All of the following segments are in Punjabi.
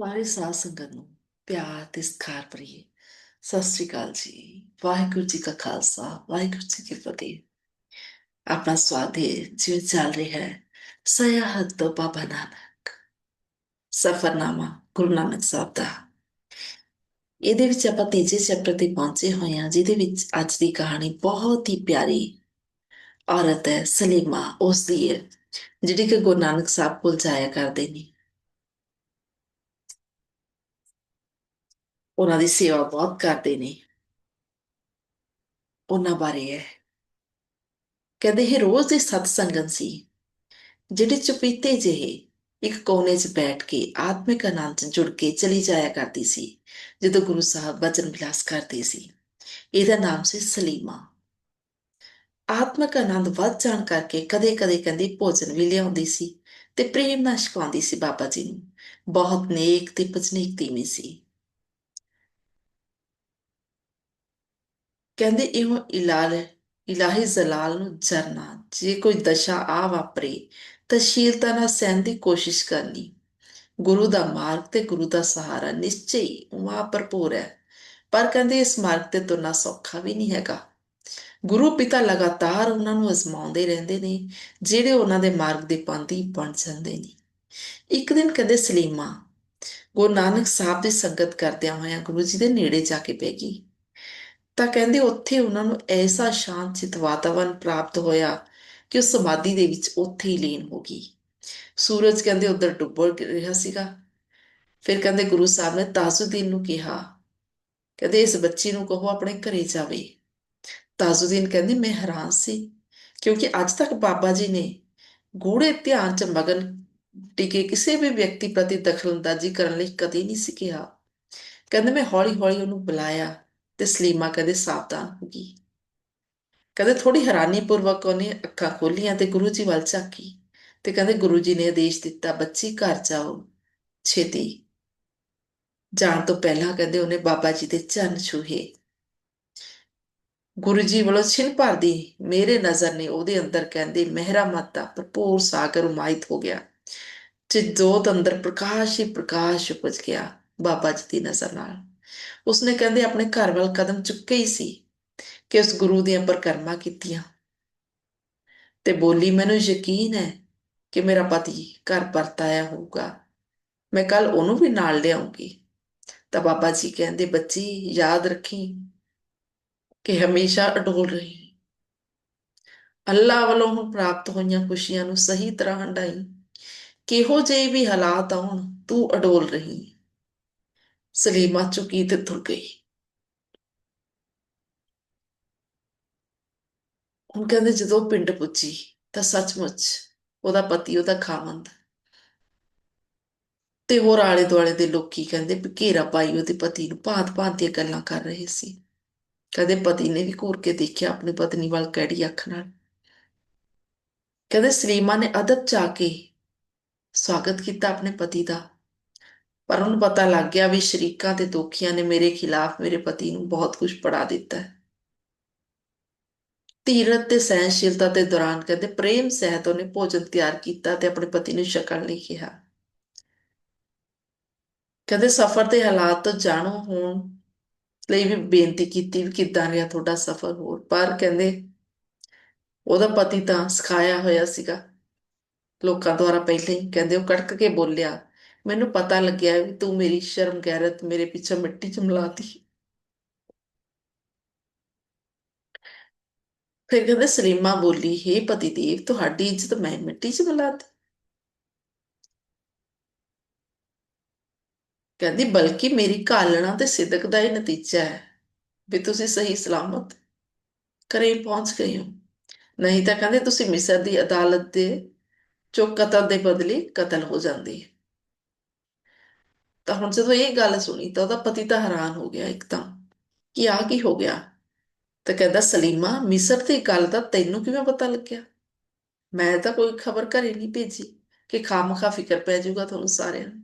ਸਾਰੇ ਸਾਧ ਸੰਗਤ ਨੂੰ ਪਿਆਰ ਤੇ ਸਤਿਕਾਰ ਭਰੀਏ। ਸਤਿ ਸ੍ਰੀ ਅਕਾਲ ਜੀ। ਵਾਹਿਗੁਰੂ ਜੀ ਕਾ ਖਾਲਸਾ, ਵਾਹਿਗੁਰੂ ਜੀ ਕੀ ਫਤਿਹ। ਆਪਣਾ ਸਵਾਦੇ ਜਿਵੇਂ ਚੱਲ ਰਿਹਾ ਹੈ ਸਯਾਹਤ ਤੋਂ ਬਾਬਾ ਨਾਨਕ। ਸਫਰਨਾਮਾ ਗੁਰੂ ਨਾਨਕ ਸਾਹਿਬ ਦਾ। ਇਹਦੇ ਵਿੱਚ ਆਪਾਂ ਤੀਜੇ ਚੈਪਟਰ ਤੇ ਪਹੁੰਚੇ ਹੋਏ ਹਾਂ, ਜਿਹਦੇ ਵਿੱਚ ਅੱਜ ਦੀ ਕਹਾਣੀ ਬਹੁਤ ਹੀ ਪਿਆਰੀ ਔਰਤ ਹੈ, ਸਲੀਮਾ। ਉਸ ਦੀ ਹੈ, ਜਿਹੜੀ ਕਿ ਗੁਰੂ ਨਾਨਕ ਸਾਹਿਬ ਕੋਲ ਜਾਇਆ ਕਰਦੇ ਨੇ। ਉਹਨਾਂ ਦੀ ਸੇਵਾ ਬਹੁਤ ਕਰਦੇ ਨੇ। ਉਹਨਾਂ ਬਾਰੇ ਹੈ ਕਹਿੰਦੇ ਇਹ ਰੋਜ਼ ਦੇ ਸਤ ਸੰਗਤ ਸੀ, ਜਿਹੜੇ ਚੁਪੀਤੇ ਜਿਹੇ ਇੱਕ ਕੋਨੇ 'ਚ ਬੈਠ ਕੇ ਆਤਮਿਕ ਆਨੰਦ 'ਚ ਜੁੜ ਕੇ ਚਲੀ ਜਾਇਆ ਕਰਦੀ ਸੀ, ਜਦੋਂ ਗੁਰੂ ਸਾਹਿਬ ਬਚਨ ਵਿਲਾਸ ਕਰਦੇ ਸੀ। ਇਹਦਾ ਨਾਮ ਸੀ ਸਲੀਮਾ। ਆਤਮਿਕ ਆਨੰਦ ਵੱਧ ਜਾਣ ਕਰਕੇ ਕਦੇ-ਕਦੇ ਕਹਿੰਦੇ ਭੋਜਨ ਵੀ ਲਿਆਉਂਦੀ ਸੀ ਤੇ ਪ੍ਰੇਮ ਨਾਲ ਛਕਾਉਂਦੀ ਸੀ ਬਾਬਾ ਜੀ ਨੂੰ। ਬਹੁਤ ਨੇਕ ਤੇ ਪਚਨੀਕ ਤੀਵੀਂ ਸੀ। ਕਹਿੰਦੇ ਇਹੋ ਇਲਾਲ ਇਲਾਹੀ ਜ਼ਲਾਲ ਨੂੰ ਜਰਨਾ ਜੇ ਕੋਈ ਦਸ਼ਾ ਆ ਵਾਪਰੇ, ਤਾਂ ਸ਼ੀਲਤਾ ਨਾਲ ਸਹਿਣ ਦੀ ਕੋਸ਼ਿਸ਼ ਕਰਨੀ। ਗੁਰੂ ਦਾ ਮਾਰਗ ਤੇ ਗੁਰੂ ਦਾ ਸਹਾਰਾ ਨਿਸ਼ਚੈ ਹੀ ਉਮਾ ਭਰਪੂਰ ਹੈ। ਪਰ ਕਹਿੰਦੇ ਇਸ ਮਾਰਗ ਤੇ ਤੁਰਨਾ ਸੌਖਾ ਵੀ ਨਹੀਂ ਹੈਗਾ। ਗੁਰੂ ਪਿਤਾ ਲਗਾਤਾਰ ਉਹਨਾਂ ਨੂੰ ਅਜ਼ਮਾਉਂਦੇ ਰਹਿੰਦੇ ਨੇ, ਜਿਹੜੇ ਉਹਨਾਂ ਦੇ ਮਾਰਗ ਦੇ ਪੰਥੀ ਬਣ ਜਾਂਦੇ ਨੇ। ਇੱਕ ਦਿਨ ਕਹਿੰਦੇ ਸਲੀਮਾ, ਗੁਰੂ ਨਾਨਕ ਸਾਹਿਬ ਦੀ ਸੰਗਤ ਕਰਦਿਆਂ ਹੋਇਆਂ ਗੁਰੂ ਜੀ ਦੇ ਨੇੜੇ ਜਾ ਕੇ ਪੈ ਗਈ। ਤਾਂ ਕਹਿੰਦੇ ਉੱਥੇ ਉਹਨਾਂ ਨੂੰ ਐਸਾ ਸ਼ਾਂਤ ਚਿਤ ਵਾਤਾਵਰਣ ਪ੍ਰਾਪਤ ਹੋਇਆ ਕਿ ਉਹ ਸਮਾਧੀ ਦੇ ਵਿੱਚ ਉੱਥੇ ਹੀ ਲੀਨ ਹੋ ਗਈ। ਸੂਰਜ ਕਹਿੰਦੇ ਉਧਰ ਡੁੱਬ ਰਿਹਾ ਸੀਗਾ। ਫਿਰ ਕਹਿੰਦੇ ਗੁਰੂ ਸਾਹਿਬ ਨੇ ਤਾਜ਼ੁਦੀਨ ਨੂੰ ਕਿਹਾ, ਕਹਿੰਦੇ ਇਸ ਬੱਚੀ ਨੂੰ ਕਹੋ ਆਪਣੇ ਘਰੇ ਜਾਵੇ। ਤਾਜ਼ੁਦੀਨ ਕਹਿੰਦੇ ਮੈਂ ਹੈਰਾਨ ਸੀ, ਕਿਉਂਕਿ ਅੱਜ ਤੱਕ ਬਾਬਾ ਜੀ ਨੇ ਗੂੜੇ ਧਿਆਨ ਚ ਮਗਨ ਟਿਕੇ ਕਿਸੇ ਵੀ ਵਿਅਕਤੀ ਪ੍ਰਤੀ ਦਖਲਅੰਦਾਜ਼ੀ ਕਰਨ ਲਈ ਕਦੇ ਨਹੀਂ ਸੀ ਕਿਹਾ। ਕਹਿੰਦੇ ਮੈਂ ਹੌਲੀ-ਹੌਲੀ ਉਹਨੂੰ ਬੁਲਾਇਆ। ਤੇ ਸਲੀਮਾ ਕਦੇ ਸਾਵਧਾਨ ਹੋ ਗਈ। ਕਦੇ ਥੋੜੀ ਹੈਰਾਨੀ ਪੂਰਵਕ ਉਹਨੇ ਅੱਖਾਂ ਖੋਲੀਆਂ ਤੇ ਗੁਰੂ ਜੀ ਵੱਲ ਝਾਕੀ ਤੇ ਕਹਿੰਦੇ, ਗੁਰੂ ਜੀ ਨੇ ਆਦੇਸ਼ ਦਿੱਤਾ, ਬੱਚੀ, ਘਰ ਜਾਓ, ਛੇਤੀ। ਜਾਣ ਤੋਂ ਪਹਿਲਾਂ ਕਹਿੰਦੇ ਉਹਨੇ ਬਾਬਾ ਜੀ ਦੇ ਚਰਨ ਛੂਹੇ। ਗੁਰੂ ਜੀ ਵੱਲੋਂ ਛਿਨ ਭਰਦੀ ਮੇਰੇ ਨਜ਼ਰ ਨੇ ਉਹਦੇ ਅੰਦਰ ਕਹਿੰਦੇ, ਮਹਿਰਾ ਮਾਤਾ, ਭਰਪੂਰ ਸਾਗਰ ਉਮਾਇਤ ਹੋ ਗਿਆ। ਤੇ ਜੋਤ ਅੰਦਰ ਪ੍ਰਕਾਸ਼ ਹੀ ਪ੍ਰਕਾਸ਼ ਉਪਜ ਗਿਆ ਬਾਬਾ ਜੀ ਦੀ ਨਜ਼ਰ ਨਾਲ। ਉਸਨੇ ਕਹਿੰਦੇ ਆਪਣੇ ਘਰ ਵੱਲ ਕਦਮ ਚੁੱਕੇ ਹੀ ਸੀ ਕਿ ਉਸ ਗੁਰੂ ਦੀਆਂ ਪਰਕਰਮਾ ਕੀਤੀਆਂ। ਤੇ ਬੋਲੀ, ਮੈਨੂੰ ਯਕੀਨ ਹੈ ਕਿ ਮੇਰਾ ਪਤੀ ਘਰ ਪਰਤ ਆਇਆ ਹੋਊਗਾ। ਮੈਂ ਕੱਲ ਉਹਨੂੰ ਵੀ ਨਾਲ ਲਿਆਉਂਗੀ। ਤਾਂ ਬਾਬਾ ਜੀ ਕਹਿੰਦੇ, ਬੱਚੀ, ਯਾਦ ਰੱਖੀ ਕਿ ਹਮੇਸ਼ਾ ਅਡੋਲ ਰਹੀ। ਅੱਲਾ ਵੱਲੋਂ ਹੁਣ ਪ੍ਰਾਪਤ ਹੋਈਆਂ ਖੁਸ਼ੀਆਂ ਨੂੰ ਸਹੀ ਤਰ੍ਹਾਂ ਹੰਡਾਈ ਕਿਹੋ ਜਿਹੇ ਵੀ ਹਾਲਾਤ ਆਉਣ, ਤੂੰ ਅਡੋਲ ਰਹੀ। ਸਲੀਮਾ ਚੁੱਕੀ ਤੇ ਤੁਰ ਗਈ। ਹੁਣ ਕਹਿੰਦੇ ਜਦੋਂ ਪਿੰਡ ਪੁੱਜੀ ਤਾਂ ਸੱਚਮੁੱਚ ਉਹਦਾ ਪਤੀ ਉਹਦਾ ਖਾਵੰਦ ਤੇ ਹੋਰ ਆਲੇ ਦੁਆਲੇ ਦੇ ਲੋਕੀ ਕਹਿੰਦੇ ਵੀ ਘੇਰਾ ਪਾਈ ਉਹਦੇ ਪਤੀ ਨੂੰ, ਭਾਂਤ-ਭਾਂਤ ਦੀਆਂ ਗੱਲਾਂ ਕਰ ਰਹੇ ਸੀ। ਕਦੇ ਪਤੀ ਨੇ ਵੀ ਘੂਰ ਕੇ ਦੇਖਿਆ ਆਪਣੀ ਪਤਨੀ ਵੱਲ ਕਿਹੜੀ ਅੱਖ ਨਾਲ। ਕਹਿੰਦੇ ਸਲੀਮਾ ਨੇ ਅਦਬ ਚਾ ਕੇ ਸਵਾਗਤ ਕੀਤਾ ਆਪਣੇ ਪਤੀ ਦਾ। ਪਰ ਉਹਨੂੰ ਪਤਾ ਲੱਗ ਗਿਆ ਵੀ ਸ਼ਰੀਕਾਂ ਤੇ ਦੋਖੀਆਂ ਨੇ ਮੇਰੇ ਖਿਲਾਫ ਮੇਰੇ ਪਤੀ ਨੂੰ ਬਹੁਤ ਕੁਝ ਪੜਾ ਦਿੱਤਾ ਹੈ। ਧੀਰਤ ਤੇ ਸਹਿਨਸ਼ੀਲਤਾ ਦੇ ਦੌਰਾਨ ਕਹਿੰਦੇ ਪ੍ਰੇਮ ਸਹਿਤ ਉਹਨੇ ਭੋਜਨ ਤਿਆਰ ਕੀਤਾ ਤੇ ਆਪਣੇ ਪਤੀ ਨੂੰ ਛਕਣ ਲਈ ਕਿਹਾ। ਕਹਿੰਦੇ ਸਫ਼ਰ ਦੇ ਹਾਲਾਤ ਤੋਂ ਜਾਣੂ ਹੋਣ ਲਈ ਵੀ ਬੇਨਤੀ ਕੀਤੀ ਵੀ ਕਿੱਦਾਂ ਰਿਹਾ ਤੁਹਾਡਾ ਸਫ਼ਰ ਹੋਰ, ਪਰ ਕਹਿੰਦੇ ਉਹਦਾ ਪਤੀ ਤਾਂ ਸਿਖਾਇਆ ਹੋਇਆ ਸੀਗਾ। ਲੋਕਾਂ ਦੁਆਰਾ ਪਹਿਲਾਂ ਹੀ ਕਹਿੰਦੇ ਉਹ ਕੜਕ ਕੇ ਬੋਲਿਆ ਮੈਨੂੰ ਪਤਾ ਲੱਗਿਆ ਵੀ ਤੂੰ ਮੇਰੀ ਸ਼ਰਮ ਗੈਰਤ ਮੇਰੇ ਪਿੱਛੇ ਮਿੱਟੀ ਚ ਮਿਲਾਤੀ। ਫਿਰ ਕਹਿੰਦੇ, ਸਲੀਮਾ ਬੋਲੀ, ਹੇ ਪਤੀ ਦੇਵ, ਤੁਹਾਡੀ ਇੱਜ਼ਤ ਮੈਂ ਮਿੱਟੀ ਚ ਮਿਲਾਤੀ। ਕਹਿੰਦੀ, ਬਲਕਿ ਮੇਰੀ ਕਾਲਣਾ ਤੇ ਸਿਦਕ ਦਾ ਹੀ ਨਤੀਜਾ ਹੈ ਵੀ ਤੁਸੀਂ ਸਹੀ ਸਲਾਮਤ ਘਰੇ ਪਹੁੰਚ ਗਏ ਹੋ। ਨਹੀਂ ਤਾਂ ਕਹਿੰਦੇ, ਤੁਸੀਂ ਮਿਸਰ ਦੀ ਅਦਾਲਤ ਦੇ ਚੋ ਕਤਲ ਦੇ ਬਦਲੇ ਕਤਲ ਹੋ ਜਾਂਦੀ ਤਾਂ ਹੁਣ ਜਦੋਂ ਇਹ ਗੱਲ ਸੁਣੀ ਤਾਂ ਉਹਦਾ ਪਤੀ ਤਾਂ ਹੈਰਾਨ ਹੋ ਗਿਆ ਇੱਕਦਮ ਕਿ ਆ ਕੀ ਹੋ ਗਿਆ? ਤਾਂ ਕਹਿੰਦਾ, ਸਲੀਮਾ, ਮਿਸਰ ਦੀ ਗੱਲ ਦਾ ਤੈਨੂੰ ਕਿਵੇਂ ਪਤਾ ਲੱਗਿਆ? ਮੈਂ ਤਾਂ ਕੋਈ ਖਬਰ ਘਰੇ ਨਹੀਂ ਭੇਜੀ ਕਿ ਖਾਮਖਾ ਫਿਕਰ ਪੈ ਜਾਊਗਾ ਤੁਹਾਨੂੰ ਸਾਰਿਆਂ ਨੂੰ।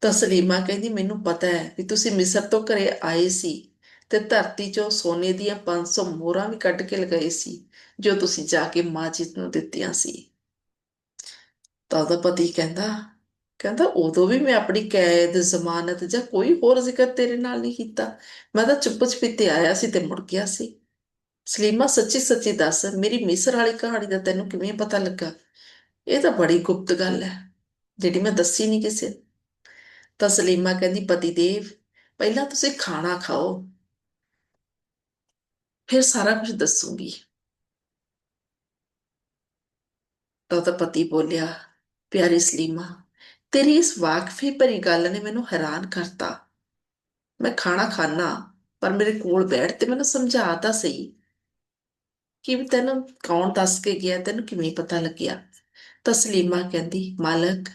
ਤਾਂ ਸਲੀਮਾ ਕਹਿੰਦੀ, ਮੈਨੂੰ ਪਤਾ ਹੈ ਵੀ ਤੁਸੀਂ ਮਿਸਰ ਤੋਂ ਘਰੇ ਆਏ ਸੀ ਤੇ ਧਰਤੀ 'ਚੋਂ ਸੋਨੇ ਦੀਆਂ 500 ਮੋਹਰਾਂ ਵੀ ਕੱਢ ਕੇ ਲਗਾਏ ਸੀ, ਜੋ ਤੁਸੀਂ ਜਾ ਕੇ ਮਾਜਿਦ ਨੂੰ ਦਿੱਤੀਆਂ ਸੀ। ਤਾਂ ਉਹਦਾ ਪਤੀ ਕਹਿੰਦਾ ਕਹਿੰਦਾ ਉਦੋਂ ਵੀ ਮੈਂ ਆਪਣੀ ਕੈਦ, ਜ਼ਮਾਨਤ ਜਾਂ ਕੋਈ ਹੋਰ ਜ਼ਿਕਰ ਤੇਰੇ ਨਾਲ ਨਹੀਂ ਕੀਤਾ। ਮੈਂ ਤਾਂ ਚੁੱਪ ਚਪੀਤੇ ਆਇਆ ਸੀ ਤੇ ਮੁੜ ਗਿਆ ਸੀ। ਸਲੀਮਾ, ਸੱਚੀ ਸੱਚੀ ਦੱਸ, ਮੇਰੀ ਮਿਸਰ ਵਾਲੀ ਕਹਾਣੀ ਦਾ ਤੈਨੂੰ ਕਿਵੇਂ ਪਤਾ ਲੱਗਾ? ਇਹ ਤਾਂ ਬੜੀ ਗੁਪਤ ਗੱਲ ਹੈ, ਜਿਹੜੀ ਮੈਂ ਦੱਸੀ ਨਹੀਂ ਕਿਸੇ ਤਾਂ ਸਲੀਮਾ ਕਹਿੰਦੀ, ਪਤੀ ਦੇਵ, ਪਹਿਲਾਂ ਤੁਸੀਂ ਖਾਣਾ ਖਾਓ, ਫਿਰ ਸਾਰਾ ਕੁਝ ਦੱਸੂਗੀ। ਤਾਂ ਉਹਦਾ ਪਤੀ ਬੋਲਿਆ, ਪਿਆਰੀ ਸਲੀਮਾ ਤੇਰੀ ਇਸ ਵਾਕਫੀ ਭਰੀ ਗੱਲ ਨੇ ਮੈਨੂੰ ਹੈਰਾਨ ਕਰਤਾ। ਮੈਂ ਖਾਣਾ ਖਾਣਾ ਪਰ ਮੇਰੇ ਕੋਲ ਬੈਠ ਤੇ ਮੈਨੂੰ ਸਮਝਾ ਤਾਂ ਸਹੀ ਕਿ ਤੈਨੂੰ ਕੌਣ ਦੱਸ ਕੇ ਗਿਆ, ਤੈਨੂੰ ਕਿਵੇਂ ਪਤਾ ਲੱਗਿਆ? ਤਾਂ ਸਲੀਮਾ ਕਹਿੰਦੀ, ਮਾਲਕ,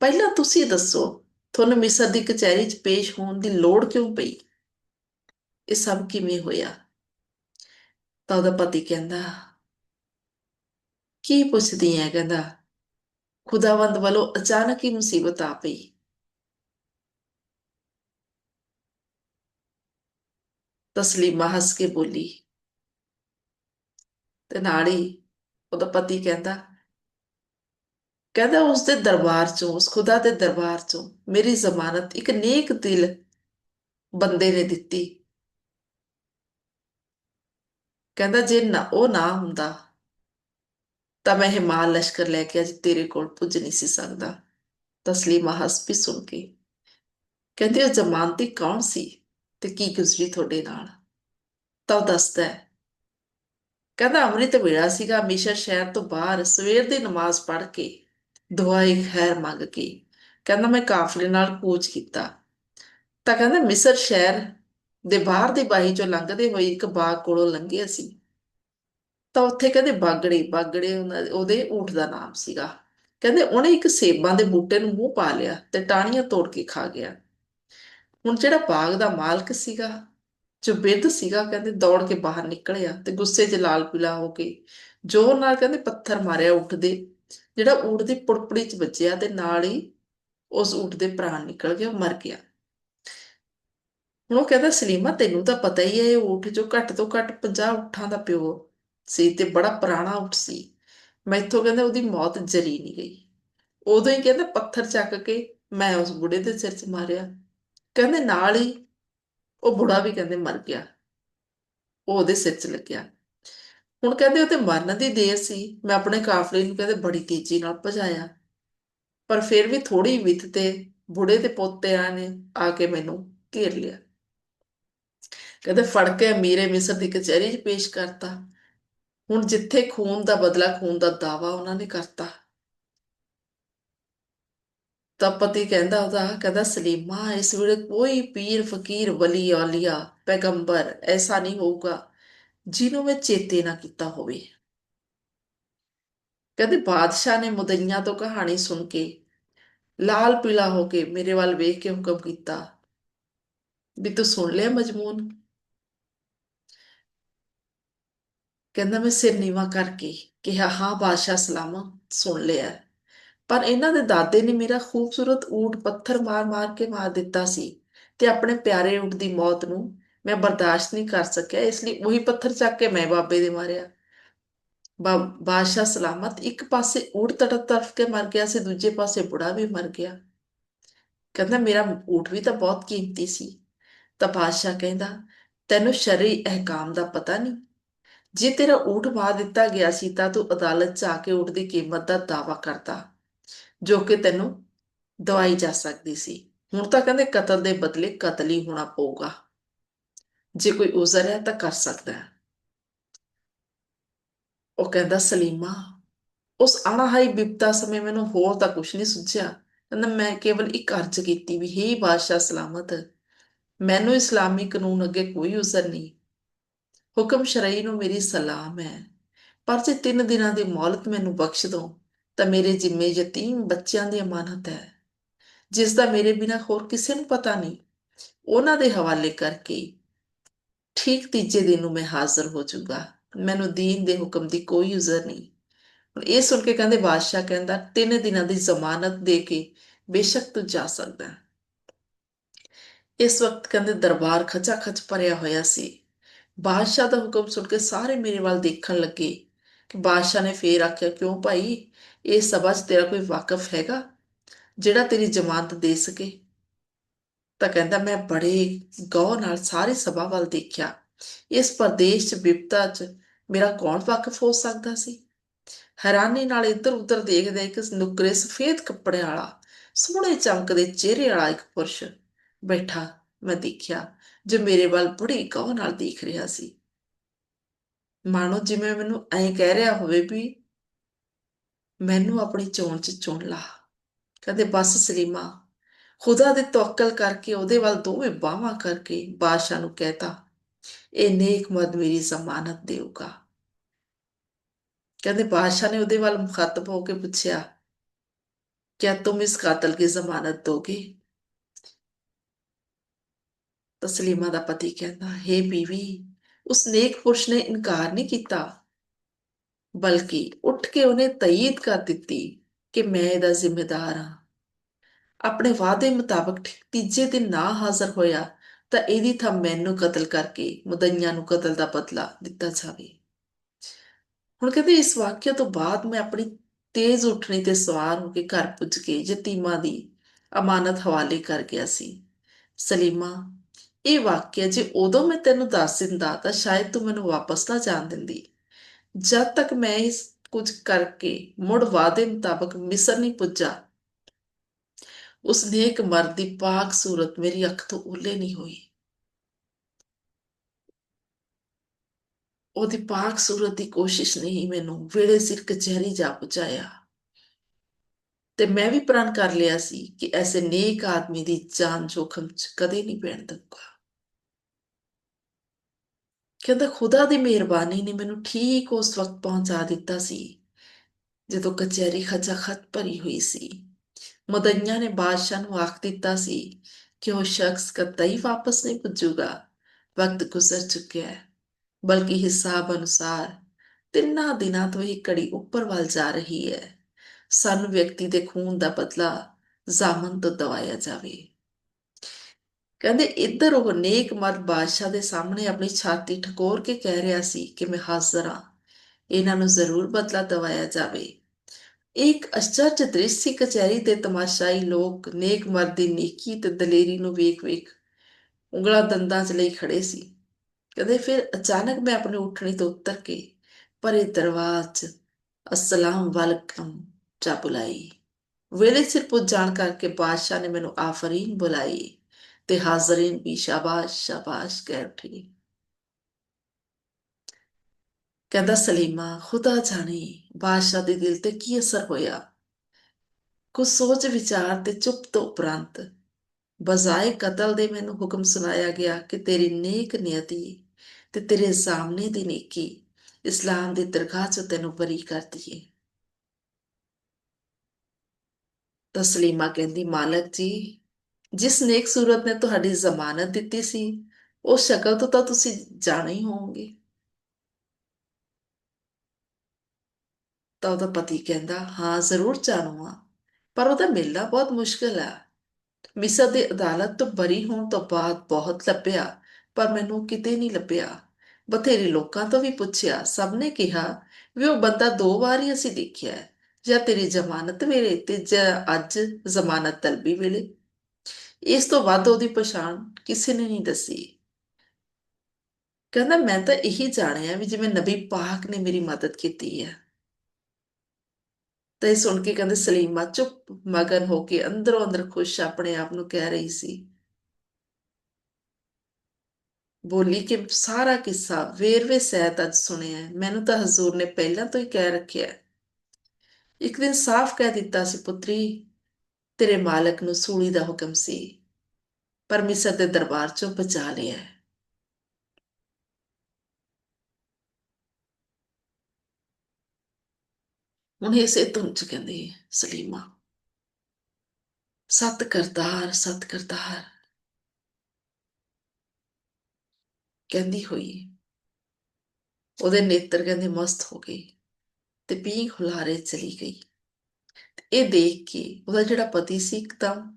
ਪਹਿਲਾਂ ਤੁਸੀਂ ਦੱਸੋ, ਤੁਹਾਨੂੰ ਮਿਸਰ ਦੀ ਕਚਹਿਰੀ 'ਚ ਪੇਸ਼ ਹੋਣ ਦੀ ਲੋੜ ਕਿਉਂ ਪਈ? ਇਹ ਸਭ ਕਿਵੇਂ ਹੋਇਆ? ਤਾਂ ਉਹਦਾ ਪਤੀ ਕਹਿੰਦਾ, ਕੀ ਪੁੱਛਦੀ ਹੈ ਕਹਿੰਦਾ ਖੁਦਾਵੰਦ ਵੱਲੋਂ ਅਚਾਨਕ ਹੀ ਮੁਸੀਬਤ ਆ ਪਈ ਤਸਲੀਮਾ ਹੱਸ ਕੇ ਬੋਲੀ ਤੇ ਨਾਲ ਹੀ ਉਹਦਾ ਪਤੀ ਕਹਿੰਦਾ ਕਹਿੰਦਾ ਉਸ ਦੇ ਦਰਬਾਰ ਚੋਂ ਉਸ ਖੁਦਾ ਦੇ ਦਰਬਾਰ ਚੋਂ ਮੇਰੀ ਜ਼ਮਾਨਤ ਇੱਕ ਨੇਕ ਦਿਲ ਬੰਦੇ ਨੇ ਦਿੱਤੀ ਕਹਿੰਦਾ ਜੇ ਨਾ ਉਹ ਨਾ ਹੁੰਦਾ ਤਾਂ ਮੈਂ ਹਿਮਾਲ ਲਸ਼ਕਰ ਲੈ ਕੇ ਅੱਜ ਤੇਰੇ ਕੋਲ ਪੁੱਜ ਨਹੀਂ ਸੀ ਸਕਦਾ। ਤਸਲੀਮਾ ਹੱਸ ਵੀ ਸੁਣ ਕੇ ਕਹਿੰਦੇ, ਉਹ ਜ਼ਮਾਨਤੀ ਕੌਣ ਸੀ ਤੇ ਕੀ ਗੁਜ਼ਰੀ ਤੁਹਾਡੇ ਨਾਲ? ਤਾਂ ਉਹ ਦੱਸਦਾ ਹੈ। ਕਹਿੰਦਾ, ਅੰਮ੍ਰਿਤ ਵੇਲਾ ਸੀਗਾ ਮਿਸ਼ਰ ਸ਼ਹਿਰ ਤੋਂ ਬਾਹਰ, ਸਵੇਰ ਦੀ ਨਮਾਜ਼ ਪੜ੍ਹ ਕੇ ਦੁਆਏ ਖੈਰ ਮੰਗ ਕੇ। ਕਹਿੰਦਾ, ਮੈਂ ਕਾਫਲੇ ਨਾਲ ਕੂਚ ਕੀਤਾ। ਤਾਂ ਕਹਿੰਦਾ, ਮਿਸਰ ਸ਼ਹਿਰ ਦੇ ਬਾਹਰ ਦੀ ਬਾਹੀ ਚੋਂ ਲੰਘਦੇ ਹੋਏ ਇੱਕ ਬਾਗ ਕੋਲੋਂ ਲੰਘਿਆ ਸੀ। ਤਾਂ ਉੱਥੇ ਕਹਿੰਦੇ ਬਾਗੜੇ ਬਾਗੜੇ ਉਹਨਾਂ- ਉਹਦੇ ਊਠ ਦਾ ਨਾਮ ਸੀਗਾ। ਕਹਿੰਦੇ ਉਹਨੇ ਇੱਕ ਸੇਬਾਂ ਦੇ ਬੂਟੇ ਨੂੰ ਮੂੰਹ ਪਾ ਲਿਆ ਤੇ ਟਾਹਣੀਆਂ ਤੋੜ ਕੇ ਖਾ ਗਿਆ। ਹੁਣ ਜਿਹੜਾ ਬਾਗ ਦਾ ਮਾਲਕ ਸੀਗਾ ਜੋ ਬਿਰਧ ਸੀਗਾ, ਕਹਿੰਦੇ ਦੌੜ ਕੇ ਬਾਹਰ ਨਿਕਲਿਆ ਤੇ ਗੁੱਸੇ 'ਚ ਲਾਲ ਪੀਲਾ ਹੋ ਕੇ ਜ਼ੋਰ ਨਾਲ ਕਹਿੰਦੇ ਪੱਥਰ ਮਾਰਿਆ ਊਠ ਦੇ। ਜਿਹੜਾ ਊਠ ਦੀ ਪੁੜਪੜੀ 'ਚ ਵੱਜਿਆ ਤੇ ਨਾਲ ਹੀ ਉਸ ਊਠ ਦੇ ਪ੍ਰਾਣ ਨਿਕਲ ਗਏ, ਉਹ ਮਰ ਗਿਆ। ਹੁਣ ਉਹ ਕਹਿੰਦਾ, ਸਲੀਮਾ, ਤੈਨੂੰ ਤਾਂ ਪਤਾ ਹੀ ਹੈ, ਇਹ ਊਠ ਜੋ ਘੱਟ ਤੋਂ ਘੱਟ 50 ਊਠਾਂ ਦਾ ਪਿਓ ਸੀ ਤੇ ਬੜਾ ਪੁਰਾਣਾ ਊਠ ਸੀ। ਮੈਥੋਂ ਕਹਿੰਦੇ ਉਹਦੀ ਮੌਤ ਜਰੀ ਨਹੀਂ ਗਈ। ਉਦੋਂ ਹੀ ਕਹਿੰਦੇ ਪੱਥਰ ਚੱਕ ਕੇ ਮੈਂ ਉਸ ਬੁੜੇ ਦੇ ਸਿਰ 'ਚ ਮਾਰਿਆ। ਕਹਿੰਦੇ ਨਾਲ ਹੀ ਉਹ ਬੁੜਾ ਵੀ ਕਹਿੰਦੇ ਮਰ ਗਿਆ। ਉਹ ਉਹਦੇ ਸਿਰ 'ਚ ਲੱਗਿਆ। ਹੁਣ ਕਹਿੰਦੇ ਉਹ ਤੇ ਮਰਨ ਦੀ ਦੇਰ ਸੀ। ਮੈਂ ਆਪਣੇ ਕਾਫਲੇ ਨੂੰ ਕਹਿੰਦੇ ਬੜੀ ਤੇਜ਼ੀ ਨਾਲ ਭਜਾਇਆ। ਪਰ ਫਿਰ ਵੀ ਥੋੜੀ ਵਿੱਥ ਤੇ ਬੁੜੇ ਦੇ ਪੋਤਿਆਂ ਨੇ ਆ ਕੇ ਮੈਨੂੰ ਘੇਰ ਲਿਆ। ਕਹਿੰਦੇ ਫੜ ਕੇ ਅਮੀਰੇ ਮਿਸਰ ਦੀ ਕਚਹਿਰੀ 'ਚ ਪੇਸ਼ ਕਰਤਾ। ਹੁਣ ਜਿੱਥੇ ਖੂਨ ਦਾ ਬਦਲਾ, ਖੂਨ ਦਾ ਦਾਵਾ ਉਹਨਾਂ ਨੇ ਕਰਤਾ। ਤਾਂ ਪਤੀ ਕਹਿੰਦਾ ਉਹਦਾ, ਕਹਿੰਦਾ, ਸਲੀਮਾ, ਇਸ ਵੇਲੇ ਕੋਈ ਪੀਰ, ਫਕੀਰ, ਵਲੀ ਔਲੀਆ ਪੈਗੰਬਰ ਐਸਾ ਨਹੀਂ ਹੋਊਗਾ ਜਿਹਨੂੰ ਮੈਂ ਚੇਤੇ ਨਾ ਕੀਤਾ ਹੋਵੇ। ਕਹਿੰਦੇ, ਬਾਦਸ਼ਾਹ ਨੇ ਮੁਦਈਆਂ ਤੋਂ ਕਹਾਣੀ ਸੁਣ ਕੇ ਲਾਲ ਪੀਲਾ ਹੋ ਕੇ ਮੇਰੇ ਵੱਲ ਵੇਖ ਕੇ ਹੁਕਮ ਕੀਤਾ ਵੀ ਤੂੰ ਸੁਣ ਲਿਆ ਮਜਮੂਨ? ਕਹਿੰਦਾ ਮੈਂ ਸਿਰ ਨੀਵਾ ਕਰਕੇ ਕਿਹਾ, ਹਾਂ ਬਾਦਸ਼ਾਹ ਸਲਾਮਾ ਸੁਣ ਲਿਆ। ਪਰ ਇਹਨਾਂ ਦੇ ਦਾਦੇ ਨੇ ਮੇਰਾ ਖੂਬਸੂਰਤ ਊਂਟ ਪੱਥਰ ਮਾਰ-ਮਾਰ ਕੇ ਮਾਰ ਦਿੱਤਾ ਸੀ ਤੇ ਆਪਣੇ ਪਿਆਰੇ ਊਂਟ ਦੀ ਮੌਤ ਨੂੰ ਮੈਂ ਬਰਦਾਸ਼ਤ ਨਹੀਂ ਕਰ ਸਕਿਆ, ਇਸ ਲਈ ਉਹੀ ਪੱਥਰ ਚੱਕ ਕੇ ਮੈਂ ਬਾਬੇ ਦੇ ਮਾਰਿਆ। ਬਾ, ਬਾਦਸ਼ਾਹ ਸਲਾਮਤ ਇੱਕ ਪਾਸੇ ਊਂਟ ਤੜਪ ਤੜਫ ਕੇ ਮਰ ਗਿਆ ਸੀ, ਦੂਜੇ ਪਾਸੇ ਬੁੜਾ ਵੀ ਮਰ ਗਿਆ। ਕਹਿੰਦਾ ਮੇਰਾ ਊਂਟ ਵੀ ਤਾਂ ਬਹੁਤ ਕੀਮਤੀ ਸੀ। ਤਾਂ ਬਾਦਸ਼ਾਹ ਕਹਿੰਦਾ, ਤੈਨੂੰ ਸ਼ਰਈ ਅਹਿਕਾਮ ਦਾ ਪਤਾ ਨਹੀਂ ਜੇ ਤੇਰਾ ਊਠ ਮਾਰ ਦਿੱਤਾ ਗਿਆ ਸੀ ਤਾਂ ਤੂੰ ਅਦਾਲਤ 'ਚ ਆ ਕੇ ਊਠ ਦੀ ਕੀਮਤ ਦਾ ਦਾਅਵਾ ਕਰਦਾ, ਜੋ ਕਿ ਤੈਨੂੰ ਦਵਾਈ ਜਾ ਸਕਦੀ ਸੀ। ਹੁਣ ਤਾਂ ਕਹਿੰਦੇ ਕਤਲ ਦੇ ਬਦਲੇ ਕਤਲ ਹੀ ਹੋਣਾ ਪਊਗਾ। ਜੇ ਕੋਈ ਉਜ਼ਰ ਹੈ ਤਾਂ ਕਰ ਸਕਦਾ ਹੈ। ਉਹ ਕਹਿੰਦਾ, ਸਲੀਮਾ, ਉਸ ਅਣਹਾਈ ਬਿਪਤਾ ਸਮੇਂ ਮੈਨੂੰ ਹੋਰ ਤਾਂ ਕੁਝ ਨਹੀਂ ਸੁਝਿਆ। ਕਹਿੰਦਾ, ਮੈਂ ਕੇਵਲ ਇੱਕ ਅਰਜ਼ ਕੀਤੀ ਵੀ, ਹੇ ਬਾਦਸ਼ਾਹ ਸਲਾਮਤ, ਮੈਨੂੰ ਇਸਲਾਮੀ ਕਾਨੂੰਨ ਅੱਗੇ ਕੋਈ ਉਜ਼ਰ ਨਹੀਂ। ਹੁਕਮ ਸ਼ਰਈ ਨੂੰ ਮੇਰੀ ਸਲਾਮ ਹੈ। ਪਰ ਜੇ ਤਿੰਨ ਦਿਨਾਂ ਦੀ ਮੌਲਤ ਮੈਨੂੰ ਬਖਸ਼ ਦੋ, ਤਾਂ ਮੇਰੇ ਜਿੰਮੇ ਯਤੀਮ ਬੱਚਿਆਂ ਦੀ ਅਮਾਨਤ ਹੈ। ਜਿਸ ਦਾ ਮੇਰੇ ਬਿਨਾ ਹੋਰ ਕਿਸੇ ਨੂੰ ਪਤਾ ਨਹੀਂ, ਉਹਨਾਂ ਦੇ ਹਵਾਲੇ ਕਰਕੇ ਠੀਕ ਤੀਜੇ ਦਿਨ ਨੂੰ ਮੈਂ ਹਾਜ਼ਰ ਹੋ ਜਾਊਗਾ। ਮੈਨੂੰ ਦੀਨ ਦੇ ਹੁਕਮ ਦੀ ਕੋਈ ਉਜ਼ਰ ਨਹੀਂ। ਇਹ ਸੁਣ ਕੇ ਕਹਿੰਦੇ ਬਾਦਸ਼ਾਹ ਕਹਿੰਦਾ, ਤਿੰਨ ਦਿਨਾਂ ਦੀ ਜ਼ਮਾਨਤ ਦੇ ਕੇ ਬੇਸ਼ੱਕ ਤੂੰ ਜਾ ਸਕਦਾ। ਇਸ ਵਕਤ ਕਹਿੰਦੇ ਦਰਬਾਰ ਖਚਾ ਖਚ ਭਰਿਆ ਹੋਇਆ ਸੀ। ਬਾਦਸ਼ਾਹ ਦਾ ਹੁਕਮ ਸੁਣ ਕੇ ਸਾਰੇ ਮੇਰੇ ਵੱਲ ਦੇਖਣ ਲੱਗੇ ਕਿ ਬਾਦਸ਼ਾਹ ਨੇ ਫੇਰ ਆਖਿਆ, ਕਿਉਂ ਭਾਈ? ਇਹ ਸਭਾ 'ਚ ਤੇਰਾ ਕੋਈ ਵਾਕਫ ਹੈਗਾ? ਜਿਹੜਾ ਤੇਰੀ ਜ਼ਮਾਨਤ ਦੇ ਸਕੇ? ਤਾਂ ਕਹਿੰਦਾ, ਮੈਂ ਬੜੇ ਗੌਰ ਨਾਲ ਸਾਰੀ ਸਭਾ ਵੱਲ ਦੇਖਿਆ। ਇਸ ਪ੍ਰਦੇਸ਼ 'ਚ, ਵਿਪਤਾ 'ਚ ਮੇਰਾ ਕੌਣ ਵਾਕਫ ਹੋ ਸਕਦਾ ਸੀ? ਹੈਰਾਨੀ ਨਾਲ ਇੱਧਰ ਉੱਧਰ ਦੇਖਦਾ ਇੱਕ ਨੁਕਰੇ ਸਫੇਦ ਕੱਪੜੇ ਵਾਲਾ, ਸੋਹਣੇ ਚਮਕਦੇ ਚਿਹਰੇ ਵਾਲਾ ਇੱਕ ਪੁਰਸ਼ ਬੈਠਾ ਮੈਂ ਦੇਖਿਆ ਜੋ ਮੇਰੇ ਵੱਲ ਬੜੀ ਗੌਰ ਨਾਲ ਦੇਖ ਰਿਹਾ ਸੀ ਮਾਨੋ ਜਿਵੇਂ ਮੈਨੂੰ ਐਂ ਕਹਿ ਰਿਹਾ ਹੋਵੇ ਵੀ ਮੈਨੂੰ ਆਪਣੀ ਚੋਣ 'ਚ ਚੁਣ ਲਾ ਕਹਿੰਦੇ ਬਸ ਸਲੀਮਾ ਖੁਦਾ ਦੇ ਤਵੱਕਲ ਕਰਕੇ ਉਹਦੇ ਵੱਲ ਦੋਵੇਂ ਬਾਹਾਂ ਕਰਕੇ ਬਾਦਸ਼ਾਹ ਨੂੰ ਕਹਿਤਾ ਇਹ ਨੇਕ ਮਰਦ ਮੇਰੀ ਜ਼ਮਾਨਤ ਦੇਊਗਾ ਕਹਿੰਦੇ ਬਾਦਸ਼ਾਹ ਨੇ ਉਹਦੇ ਵੱਲ ਮੁਖਾਤਬ ਹੋ ਕੇ ਪੁੱਛਿਆ क्या तुम इस कातल की जमानत दोगे ਤਸਲੀਮਾ ਦਾ ਪਤੀ ਕਹਿੰਦਾ, ਹੈ ਬੀਵੀ, ਉਸ ਨੇਕ ਪੁਰਸ਼ ਨੇ ਇਨਕਾਰ ਨਹੀਂ ਕੀਤਾ। ਬਲਕਿ ਉੱਠ ਕੇ ਉਹਨੇ ਤਈਦ ਕਰ ਦਿੱਤੀ ਕਿ ਮੈਂ ਇਹਦਾ ਜ਼ਿੰਮੇਦਾਰ ਹਾਂ। ਆਪਣੇ ਵਾਅਦੇ ਮੁਤਾਬਕ ਤੀਜੇ ਦਿਨ ਨਾ ਹਾਜ਼ਰ ਹੋਇਆ ਤਾਂ ਇਹਦੀ ਥਾਂ ਮੈਨੂੰ ਕਤਲ ਕਰਕੇ ਮੁਦਈਆਂ ਨੂੰ ਕਤਲ ਦਾ ਬਦਲਾ ਦਿੱਤਾ ਜਾਵੇ। ਹੁਣ ਕਹਿੰਦੇ, ਇਸ ਵਾਕਿਆ ਤੋਂ ਬਾਅਦ ਮੈਂ ਆਪਣੀ ਤੇਜ਼ ਉੱਠਣੀ ਤੇ ਸਵਾਰ ਹੋ ਕੇ ਘਰ ਪੁੱਜ ਕੇ ਯਤੀਮਾਂ ਦੀ ਅਮਾਨਤ ਹਵਾਲੇ ਕਰ ਗਿਆ ਸੀ। ਸਲੀਮਾ ਇਹ ਵਾਕਿਆ ਜੇ ਉਦੋਂ ਮੈਂ ਤੈਨੂੰ ਦੱਸ ਦਿੰਦਾ, ਤਾਂ ਸ਼ਾਇਦ ਤੂੰ ਮੈਨੂੰ ਵਾਪਸ ਨਾ ਜਾਣ ਦਿੰਦੀ। ਜਦ ਤੱਕ ਮੈਂ ਇਸ ਕੁਝ ਕਰਕੇ ਮੁੜ ਵਾਅਦੇ ਮੁਤਾਬਕ ਮਿਸਰ ਨਹੀਂ ਪੁੱਜਾ, ਉਸ ਨੇਕ ਮਰਦ ਦੀ ਪਾਕ ਸੂਰਤ ਮੇਰੀ ਅੱਖ ਤੋਂ ਉੱਲੇ ਨਹੀਂ ਹੋਈ। ਉਹਦੀ ਪਾਕ ਸੂਰਤ ਦੀ ਕੋਸ਼ਿਸ਼ ਨਹੀਂ ਮੈਨੂੰ ਵੇਲੇ ਸਿਰ ਕਚਹਿਰੀ ਜਾ ਪਹੁੰਚਾਇਆ ਤੇ ਮੈਂ ਵੀ ਪ੍ਰਣ ਕਰ ਲਿਆ ਸੀ ਕਿ ਐਸੇ ਨੇਕ ਆਦਮੀ ਦੀ ਜਾਨ ਜੋਖਮ 'ਚ ਕਦੇ ਨਹੀਂ ਪੈਣ ਦਊਗਾ। ਕਹਿੰਦਾ, ਖੁਦਾ ਦੀ ਮਿਹਰਬਾਨੀ ਨੇ ਮੈਨੂੰ ਠੀਕ ਉਸ ਵਕਤ ਪਹੁੰਚਾ ਦਿੱਤਾ ਸੀ, ਜਦੋਂ ਕਚਹਿਰੀ ਖਚਾ ਖਤ ਭਰੀ ਹੋਈ ਸੀ। ਮਦਈਆਂ ਨੇ ਬਾਦਸ਼ਾਹ ਨੂੰ ਆਖ ਦਿੱਤਾ ਸੀ ਕਿ ਉਹ ਸ਼ਖਸ ਕਤਈ ਵਾਪਸ ਨਹੀਂ ਪੁੱਜੂਗਾ, ਵਕਤ ਗੁਜ਼ਰ ਚੁੱਕਿਆ ਹੈ, ਬਲਕਿ ਹਿਸਾਬ ਅਨੁਸਾਰ ਤਿੰਨਾਂ ਦਿਨਾਂ ਤੋਂ ਇਹ ਘੜੀ ਉੱਪਰ ਵੱਲ ਜਾ ਰਹੀ ਹੈ। ਸਾਨੂੰ ਵਿਅਕਤੀ ਦੇ ਖੂਨ ਦਾ ਬਦਲਾ ਜ਼ਾਮਨ ਤੋਂ ਦਵਾਇਆ ਜਾਵੇ। ਕਹਿੰਦੇ ਇੱਧਰ ਉਹ ਨੇਕ ਮਰਦ ਬਾਦਸ਼ਾਹ ਦੇ ਸਾਹਮਣੇ ਆਪਣੀ ਛਾਤੀ ਠਕੋਰ ਕੇ ਕਹਿ ਰਿਹਾ ਸੀ ਕਿ ਮੈਂ ਹਾਜ਼ਰ ਹਾਂ। ਇਹਨਾਂ ਨੂੰ ਜ਼ਰੂਰ ਬਦਲਾ ਦਵਾਇਆ ਜਾਵੇ। ਇੱਕ ਅਚਰਜ ਦ੍ਰਿਸ਼ ਸੀ ਕਚਹਿਰੀ ਤੇ ਤਮਾਸ਼ਾਈ ਲੋਕ ਨੇਕ ਮਰਦ ਦੀ ਨੇਕੀ ਤੇ ਦਲੇਰੀ ਨੂੰ ਵੇਖ-ਵੇਖ ਉਂਗਲਾਂ ਦੰਦਾਂ 'ਚ ਲਈ ਖੜੇ ਸੀ। ਕਹਿੰਦੇ ਫਿਰ ਅਚਾਨਕ ਮੈਂ ਆਪਣੇ ਉੱਠਣੀ ਤੋਂ ਉੱਤਰ ਕੇ ਪਰੇ ਦਰਵਾਜ਼ 'ਚ ਅਸਲਾਮ ਵਲਕਮ ਚਾ ਬੁਲਾਈ। ਵੇਲੇ ਸਿਰ ਪੁੱਜ ਜਾਣ ਕਰਕੇ ਬਾਦਸ਼ਾਹ ਨੇ ਮੈਨੂੰ ਆਫਰੀਨ ਬੁਲਾਈ। ਤੇ ਹਾਜ਼ਰੀਨ ਵੀ ਸ਼ਾਬਾਸ਼ ਸ਼ਾਬਾਸ਼ ਕਹਿ ਉੱਠੀ ਕਹਿੰਦਾ, ਸਲੀਮਾ, ਖੁਦਾ ਜਾਣੇ, ਬਾਦਸ਼ਾਹ ਦੇ ਦਿਲ ਤੇ ਕੀ ਅਸਰ ਹੋਇਆ? ਕੁਝ ਸੋਚ, ਵਿਚਾਰ ਤੇ ਚੁੱਪ ਤੋਂ ਉਪਰੰਤ ਬਜ਼ਾਏ ਕਤਲ ਦੇ ਮੈਨੂੰ ਹੁਕਮ ਸੁਣਾਇਆ ਗਿਆ ਕਿ ਤੇਰੀ ਨੇਕ ਨਿਯਤੀ ਤੇ ਤੇਰੇ ਸਾਹਮਣੇ ਦੀ ਨੇਕੀ ਇਸਲਾਮ ਦੀ ਦਰਗਾਹ 'ਚ ਤੈਨੂੰ ਬਰੀ ਕਰ ਦਈਏ। ਤਸਲੀਮਾ ਕਹਿੰਦੀ, ਮਾਲਕ ਜੀ ਜਿਸ ਨੇਕ ਸੂਰਤ ਨੇ ਤੁਹਾਡੀ ਜ਼ਮਾਨਤ ਦਿੱਤੀ ਸੀ, ਉਹ ਸ਼ਕਲ ਤੋਂ ਤਾਂ ਤੁਸੀਂ ਜਾਣੇ ਹੀ ਹੋਵੋਗੇ। ਤਾਂ ਉਹਦਾ ਪਤੀ ਕਹਿੰਦਾ, ਹਾਂ, ਜ਼ਰੂਰ ਜਾਣੂਗਾ, ਪਰ ਉਹਦਾ ਮਿਲਣਾ ਬਹੁਤ ਮੁਸ਼ਕਲ ਹੈ। ਮਿਸਰ ਦੀ ਅਦਾਲਤ ਤੋਂ ਬਰੀ ਹੋਣ ਤੋਂ ਬਾਅਦ ਬਹੁਤ ਲੱਭਿਆ, ਪਰ ਮੈਨੂੰ ਕਿਤੇ ਨਹੀਂ ਲੱਭਿਆ। ਬਥੇਰੇ ਲੋਕਾਂ ਤੋਂ ਵੀ ਪੁੱਛਿਆ, ਸਭ ਨੇ ਕਿਹਾ ਵੀ ਉਹ ਬੰਦਾ ਦੋ ਵਾਰ ਹੀ ਅਸੀਂ ਦੇਖਿਆ ਜਾਂ ਤੇਰੀ ਜ਼ਮਾਨਤ ਵੇਲੇ ਤੇ ਜਾਂ ਅੱਜ ਜ਼ਮਾਨਤ ਤਲਬੀ ਵੇਲੇ। ਇਸ ਤੋਂ ਵੱਧ ਉਹਦੀ ਪਛਾਣ ਕਿਸੇ ਨੇ ਨਹੀਂ ਦੱਸੀ। ਕਹਿੰਦਾ, ਮੈਂ ਤਾਂ ਇਹੀ ਜਾਣਿਆ ਵੀ ਜਿਵੇਂ ਨਬੀ ਪਾਕ ਨੇ ਮੇਰੀ ਮਦਦ ਕੀਤੀ ਹੈ। ਤਾਂ ਇਹ ਸੁਣ ਕੇ ਕਹਿੰਦੇ, ਸਲੀਮਾ ਚੁੱਪ ਮਗਨ ਹੋ ਕੇ ਅੰਦਰੋਂ ਅੰਦਰ ਖੁਸ਼ ਆਪਣੇ ਆਪ ਨੂੰ ਕਹਿ ਰਹੀ ਸੀ। ਬੋਲੀ ਕਿ ਸਾਰਾ ਕਿੱਸਾ ਵੇਰਵੇ ਸਹਿਤ ਅੱਜ ਸੁਣਿਆ ਮੈਨੂੰ ਤਾਂ ਹਜ਼ੂਰ ਨੇ ਪਹਿਲਾਂ ਤੋਂ ਹੀ ਕਹਿ ਰੱਖਿਆ ਇੱਕ ਦਿਨ ਸਾਫ਼ ਕਹਿ ਦਿੱਤਾ ਸੀ, ਪੁੱਤਰੀ ਤੇਰੇ ਮਾਲਕ ਨੂੰ ਸੂਲੀ ਦਾ ਹੁਕਮ ਸੀ, ਪਰ ਦੇ ਦਰਬਾਰ ਚੋਂ ਬਚਾ ਲਿਆ। ਹੁਣ ਇਸੇ ਤੁਮ ਚ ਕਹਿੰਦੀ ਸਲੀਮਾ ਸਤ ਕਰਤਾਰ ਸਤ ਕਰਤਾਰ ਕਹਿੰਦੀ ਹੋਈ, ਉਹਦੇ ਨੇਤਰ ਕਹਿੰਦੇ ਮਸਤ ਹੋ ਗਈ ਤੇ ਪੀਂਘ ਹੁਲਾਰੇ ਚਲੀ ਗਈ। ਇਹ ਦੇਖ ਕੇ ਉਹਦਾ ਜਿਹੜਾ ਪਤੀ ਸੀ ਤਾਂ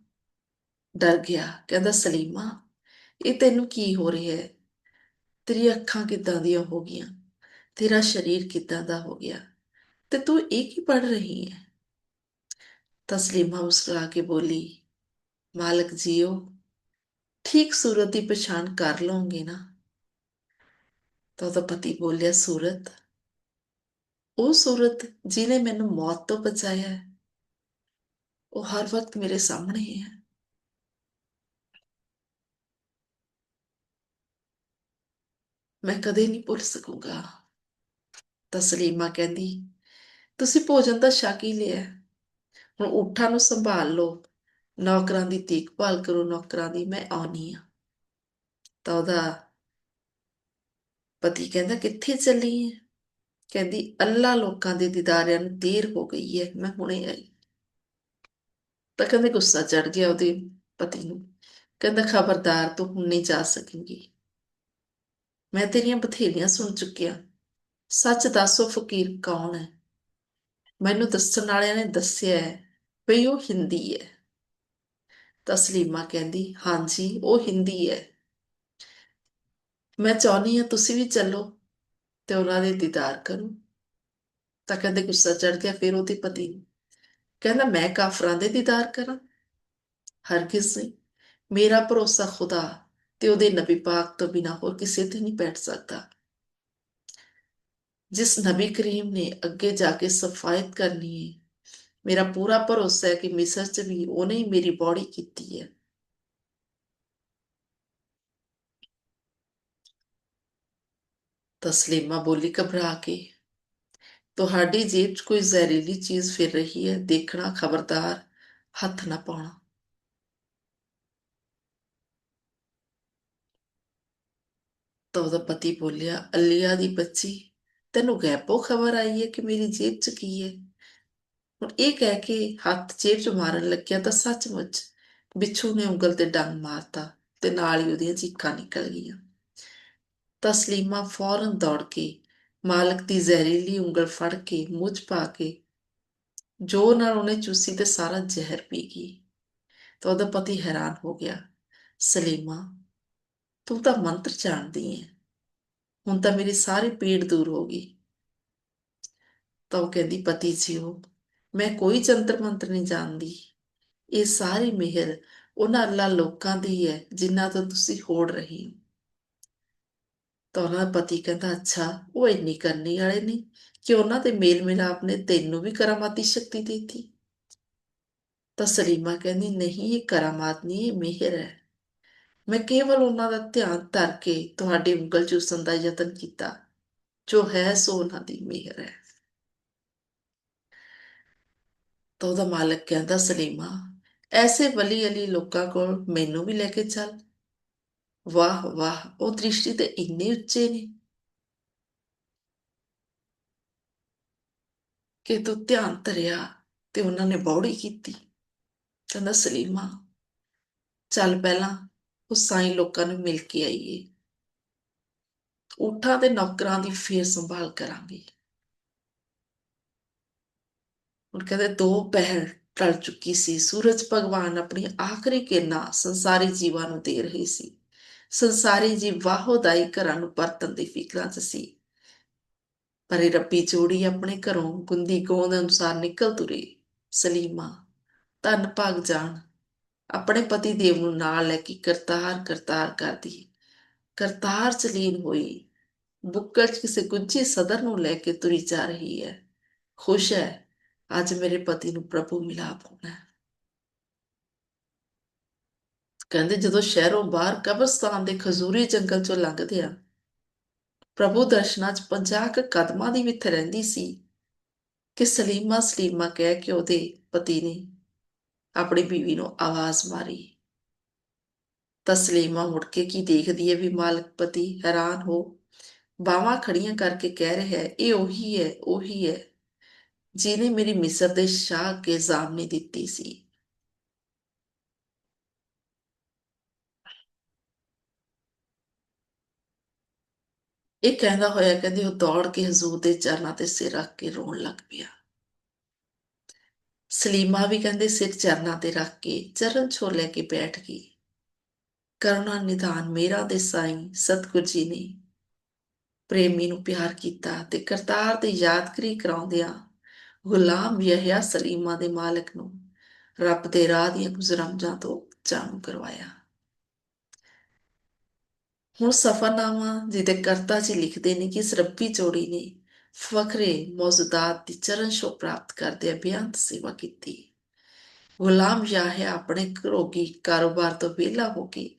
ਡਰ ਗਿਆ, ਕਹਿੰਦਾ, ਸਲੀਮਾ, ਇਹ ਤੈਨੂੰ ਕੀ ਹੋ ਰਿਹਾ ਹੈ? ਤੇਰੀ ਅੱਖਾਂ ਕਿੱਦਾਂ ਦੀਆਂ ਹੋ ਗਈਆਂ? ਤੇਰਾ ਸਰੀਰ ਕਿੱਦਾਂ ਦਾ ਹੋ ਗਿਆ? ਤੇ ਤੂੰ ਇਹ ਕੀ ਪੜ ਰਹੀ ਹੈ? ਤਸਲੀਮਾ ਮੁਸਕਰਾ ਕੇ ਬੋਲੀ, ਮਾਲਕ ਜੀਓ, ਠੀਕ ਸੂਰਤ ਦੀ ਪਛਾਣ ਕਰ ਲਓਗੇ ਨਾ? ਤਾਂ ਉਹਦਾ ਪਤੀ ਬੋਲਿਆ, ਸੂਰਤ, ਉਹ ਸੂਰਤ ਜਿਹਨੇ ਮੈਨੂੰ ਮੌਤ ਤੋਂ ਬਚਾਇਆ ਹੈ ਉਹ ਹਰ ਵਕਤ ਮੇਰੇ ਸਾਹਮਣੇ ਹੈ ਮੈਂ ਕਦੇ ਨਹੀਂ ਭੁੱਲ ਸਕੂਗਾ। ਤਸਲੀਮਾ ਕਹਿੰਦੀ, ਤੁਸੀਂ ਭੋਜਨ ਦਾ ਸ਼ੱਕ ਹੀ ਲਿਆ ਹੁਣ ਉਠਾਂ ਨੂੰ ਸੰਭਾਲ ਲਓ। ਨੌਕਰਾਂ ਦੀ ਦੇਖਭਾਲ ਕਰੋ, ਨੌਕਰਾਂ ਦੀ ਮੈਂ ਆਉਣੀ ਆ ਤਾਂ ਉਹਦਾ ਪਤੀ ਕਹਿੰਦਾ, ਕਿੱਥੇ ਚੱਲੀ ਹੈ? ਕਹਿੰਦੀ ਅੱਲਾ ਲੋਕਾਂ ਦੇ ਦੀਦਾਰਿਆਂ ਨੂੰ ਦੇਰ ਹੋ ਗਈ ਹੈ। ਮੈਂ ਹੁਣੇ ਆਈ। ਤਾਂ ਕਹਿੰਦੇ ਗੁੱਸਾ ਚੜ ਗਿਆ ਉਹਦੇ ਪਤੀ ਨੂੰ। ਕਹਿੰਦਾ, ਖਬਰਦਾਰ, ਤੂੰ ਹੁਣ ਨਹੀਂ ਜਾ ਸਕੇਂਗੀ। ਮੈਂ ਤੇਰੀਆਂ ਬਥੇਰੀਆਂ ਸੁਣ ਚੁੱਕਿਆ। ਸੱਚ ਦੱਸੋ, ਫਕੀਰ ਕੌਣ ਹੈ? ਮੈਨੂੰ ਦੱਸਣ ਵਾਲਿਆਂ ਨੇ ਦੱਸਿਆ ਹੈ ਵੀ ਉਹ ਹਿੰਦੀ ਹੈ। ਤਸਲੀਮਾ ਕਹਿੰਦੀ, ਹਾਂਜੀ, ਉਹ ਹਿੰਦੀ ਹੈ। ਮੈਂ ਚਾਹਨੀ ਹਾਂ ਤੁਸੀਂ ਵੀ ਚੱਲੋ ਤੇ ਉਹਨਾਂ ਦੇ ਦੀਦਾਰ ਕਰੋ। ਤਾਂ ਕਹਿੰਦੇ ਗੁੱਸਾ ਚੜ ਗਿਆ ਫਿਰ ਉਹਦੇ ਪਤੀ ਨੂੰ। ਕਹਿੰਦਾ, ਮੈਂ ਕਾਫਰਾਂ ਦੇ ਦੀਦਾਰ ਕਰਾਂ ਹਰਗਿਜ਼ ਨਹੀਂ ਮੇਰਾ ਭਰੋਸਾ ਖੁਦਾ ਤੇ ਉਹਦੇ ਨਬੀ ਪਾਕ ਤੋਂ ਬਿਨਾ ਹੋਰ ਕਿਸੇ ਤੇ ਨਹੀਂ ਬੈਠ ਸਕਦਾ। ਜਿਸ ਨਬੀ ਕਰੀਮ ਨੇ ਅੱਗੇ ਜਾ ਕੇ ਸਫਾਇਤ ਕਰਨੀ ਹੈ ਮੇਰਾ ਪੂਰਾ ਭਰੋਸਾ ਹੈ ਕਿ ਮਿਸਰ 'ਚ ਵੀ ਉਹਨੇ ਹੀ ਮੇਰੀ ਬੋਡੀ ਕੀਤੀ ਹੈ। ਤਸਲੀਮਾ ਬੋਲੀ ਘਬਰਾ ਕੇ ਤੁਹਾਡੀ ਜੇਬ 'ਚ ਕੋਈ ਜ਼ਹਿਰੀਲੀ ਚੀਜ਼ ਫਿਰ ਰਹੀ ਹੈ, ਦੇਖਣਾ, ਖਬਰਦਾਰ, ਹੱਥ ਨਾ ਪਾਉਣਾ। ਤਾਂ ਉਹਦਾ ਪਤੀ ਬੋਲਿਆ, ਅਲੀਆ ਦੀ ਬੱਚੀ, ਤੈਨੂੰ ਗੈਪੋ ਖਬਰ ਆਈ ਹੈ ਕਿ ਮੇਰੀ ਜੇਬ 'ਚ ਕੀ ਹੈ? ਹੁਣ ਇਹ ਕਹਿ ਕੇ ਹੱਥ ਜੇਬ 'ਚ ਮਾਰਨ ਲੱਗਿਆ ਤਾਂ ਸੱਚਮੁੱਚ ਬਿੱਛੂ ਨੇ ਉਂਗਲ ਤੇ ਡੰਗ ਮਾਰਤਾ ਤੇ ਨਾਲ ਹੀ ਉਹਦੀਆਂ ਚੀਕਾਂ ਨਿਕਲ ਗਈਆਂ। ਤਸਲੀਮਾ ਫੌਰਨ ਦੌੜ ਕੇ ਮਾਲਕ ਦੀ ਜ਼ਹਿਰੀਲੀ ਉਂਗਲ ਫੜ ਕੇ ਮੁੱਝ ਪਾ ਕੇ ਜੋ ਨਾਲ ਉਹਨੇ ਚੂਸੀ ਤੇ ਸਾਰਾ ਜ਼ਹਿਰ ਪੀ ਗਈ। ਤਾਂ ਉਹਦਾ ਪਤੀ ਹੈਰਾਨ ਹੋ ਗਿਆ। ਸਲੀਮਾ, ਤੂੰ ਤਾਂ ਮੰਤਰ ਜਾਣਦੀ ਹੈ ਹੁਣ ਤਾਂ ਮੇਰੀ ਸਾਰੀ ਪੀੜ ਦੂਰ ਹੋ ਗਈ। ਤਾਂ ਉਹ ਕਹਿੰਦੀ, ਪਤੀ ਜੀਓ, ਮੈਂ ਕੋਈ ਜੰਤਰ ਮੰਤਰ ਨਹੀਂ ਜਾਣਦੀ। ਇਹ ਸਾਰੀ ਮਿਹਰ ਉਹਨਾਂ ਅੱਲਾ ਲੋਕਾਂ ਦੀ ਹੈ ਜਿਨ੍ਹਾਂ ਤੋਂ ਤੁਸੀਂ ਹੋੜ ਰਹੀ ਹੋ। ਤਾਂ ਉਹਨਾਂ ਦਾ ਪਤੀ ਕਹਿੰਦਾ, ਅੱਛਾ, ਉਹ ਇੰਨੀ ਕਰਨੀ ਵਾਲੇ ਨਹੀਂ ਕਿ ਉਹਨਾਂ ਦੇ ਮੇਲ ਮਿਲਾਪ ਨੇ ਤੈਨੂੰ ਵੀ ਕਰਾਮਾਤੀ ਸ਼ਕਤੀ ਦਿੱਤੀ? ਤਾਂ ਸਲੀਮਾ ਕਹਿੰਦੀ, ਨਹੀਂ, ਇਹ ਕਰਾਮਾਤ ਨਹੀਂ, ਇਹ ਮਿਹਰ ਹੈ। ਮੈਂ ਕੇਵਲ ਉਹਨਾਂ ਦਾ ਧਿਆਨ ਧਰ ਕੇ ਤੁਹਾਡੀ ਉਂਗਲ ਚੂਸਣ ਦਾ ਯਤਨ ਕੀਤਾ, ਜੋ ਹੈ ਸੋ ਉਹਨਾਂ ਦੀ ਮਿਹਰ ਹੈ। ਤਾਂ ਉਹਦਾ ਮਾਲਕ ਕਹਿੰਦਾ, ਸਲੀਮਾ, ਐਸੇ ਵਲੀ ਅਲੀ ਲੋਕਾਂ ਕੋਲ ਮੈਨੂੰ ਵੀ ਲੈ ਕੇ ਚੱਲ। ਵਾਹ ਵਾਹ, ਉਹ ਦ੍ਰਿਸ਼ਟੀ ਤੇ ਇੰਨੇ ਉੱਚੇ ਨੇ। ਕਿ ਤੂੰ ਧਿਆਨ ਧਰਿਆ ਤੇ ਉਹਨਾਂ ਨੇ ਬੌੜੀ ਕੀਤੀ। ਕਹਿੰਦਾ, ਸਲੀਮਾ, ਚੱਲ ਪਹਿਲਾਂ ਉਹ ਸਾਈਂ ਲੋਕਾਂ ਨੂੰ ਮਿਲ ਕੇ ਆਈਏ। ਉਠਾਂ ਤੇ ਨੌਕਰਾਂ ਦੀ ਫੇਰ ਸੰਭਾਲ ਕਰਾਂਗੇ। ਹੁਣ ਕਹਿੰਦੇ, ਦੋ ਪਹਿਰ ਟਲ ਚੁੱਕੀ ਸੀ। ਸੂਰਜ ਭਗਵਾਨ ਆਪਣੀ ਆਖਰੀ ਕਿਰਨਾਂ ਸੰਸਾਰੀ ਜੀਵਾਂ ਨੂੰ ਦੇ ਰਹੀ ਸੀ। ਸੰਸਾਰੀ ਜੀਵ ਵਾਹੋਦਾਈ ਘਰਾਂ ਨੂੰ ਪਰਤਨ ਦੀ ਫਿਕਰਾਂ 'ਚ ਸੀ। ਪਰ ਇਹ ਰੱਬੀ ਜੋੜੀ ਆਪਣੇ ਘਰੋਂ ਗੁੰਦੀ ਗੋਂਦ ਅਨੁਸਾਰ ਨਿਕਲ ਤੁਰੀ। ਸਲੀਮਾ, ਧੰਨ ਭਾਗ ਜਾਣ ਆਪਣੇ ਪਤੀ ਦੇਵ ਨੂੰ ਨਾਲ ਲੈ ਕੇ ਕਰਤਾਰ ਕਰਤਾਰ ਕਰਦੀ। ਕਰਤਾਰ ਚਲੀਨ ਹੋਈ। ਬੁੱਕਲ 'ਚ ਕਿਸੇ ਗੁੱਝੀ ਸਦਰ ਨੂੰ ਲੈ ਕੇ ਤੁਰੀ ਜਾ ਰਹੀ ਹੈ। ਖੁਸ਼ ਹੈ, ਅੱਜ ਮੇਰੇ ਪਤੀ ਨੂੰ ਪ੍ਰਭੂ ਮਿਲਾਪ ਹੋਣਾ ਹੈ। ਕਹਿੰਦੇ ਜਦੋਂ ਸ਼ਹਿਰੋਂ ਬਾਹਰ ਕਬਰਸਤਾਨ ਦੇ ਖਜ਼ੂਰੀ ਜੰਗਲ ਚੋਂ ਲੰਘਦੇ ਆ, ਪ੍ਰਭੂ ਦਰਸ਼ਨਾਂ 'ਚ 50 ਕ ਕਦਮਾਂ ਦੀ ਵਿੱਥ ਰਹਿੰਦੀ ਸੀ ਕਿ ਸਲੀਮਾ ਸਲੀਮਾ ਕਹਿ ਕੇ ਉਹਦੇ ਪਤੀ ਨੇ ਆਪਣੀ ਬੀਵੀ ਨੂੰ ਆਵਾਜ਼ ਮਾਰੀ। ਤਾਂ ਸਲੀਮਾ ਮੁੜ ਕੇ ਕੀ ਦੇਖਦੀ ਹੈ ਵੀ ਮਾਲਕ ਪਤੀ ਹੈਰਾਨ ਹੋ ਬਾਹਾਂ ਖੜੀਆਂ ਕਰਕੇ ਕਹਿ ਰਿਹਾ ਹੈ, ਇਹ ਉਹੀ ਹੈ ਉਹੀ ਹੈ ਜਿਹਨੇ ਮੇਰੀ ਮਿਸਰ ਦੇ ਸ਼ਾਹ ਕੇ ਜ਼ਾਮਨੀ ਦਿੱਤੀ ਸੀ। ਇਹ ਕਹਿੰਦਾ ਹੋਇਆ ਕਹਿੰਦੇ ਉਹ ਦੌੜ ਕੇ ਹਜ਼ੂਰ ਦੇ ਚਰਨਾਂ ਤੇ ਸਿਰ ਰੱਖ ਕੇ ਰੋਣ ਲੱਗ ਪਿਆ। ਸਲੀਮਾ ਵੀ ਕਹਿੰਦੇ ਸਿਰ ਚਰਨਾਂ ਤੇ ਰੱਖ ਕੇ ਚਰਨ ਛੋ ਲੈ ਕੇ ਬੈਠ ਗਈ। ਕਰੁਣਾ ਨਿਦਾਨ ਮੇਰਾ ਦੇ ਸਾਈਂ, ਸਤਗੁਰ ਜੀ ਨੇ ਪ੍ਰੇਮੀ ਨੂੰ ਪਿਆਰ ਕੀਤਾ ਤੇ ਕਰਤਾਰ ਦੀ ਯਾਦਗਰੀ ਕਰਾਉਂਦਿਆਂ ਗੁਲਾਮ ਯਹਿਆ ਸਲੀਮਾ ਦੇ ਮਾਲਕ ਨੂੰ ਰੱਬ ਦੇ ਰਾਹ ਦੀਆਂ ਗੁਜ਼ਰਮਜ਼ਾਂ ਤੋਂ ਜਾਣੂ ਕਰਵਾਇਆ। ਹੁਣ ਸਫਰਨਾਮਾ ਜਿਹਦੇ ਕਰਤਾ ਜੀ ਲਿਖਦੇ ਨੇ ਕਿ ਇਸ ਰੱਬੀ ਜੋੜੀ ਨੇ ਫਖਰੇ ਮੌਜੂਦਾਤ ਦੀ ਚਰਨ ਛੋਹ ਪ੍ਰਾਪਤ ਕਰਦੇ ਬੇਅੰਤ ਸੇਵਾ ਕੀਤੀ। ਗੁਲਾਮ ਯਾਹਿਆ ਆਪਣੇ ਘਰੋਗੀ ਕਾਰੋਬਾਰ ਤੋਂ ਵਿਹਲਾ ਹੋ ਕੇ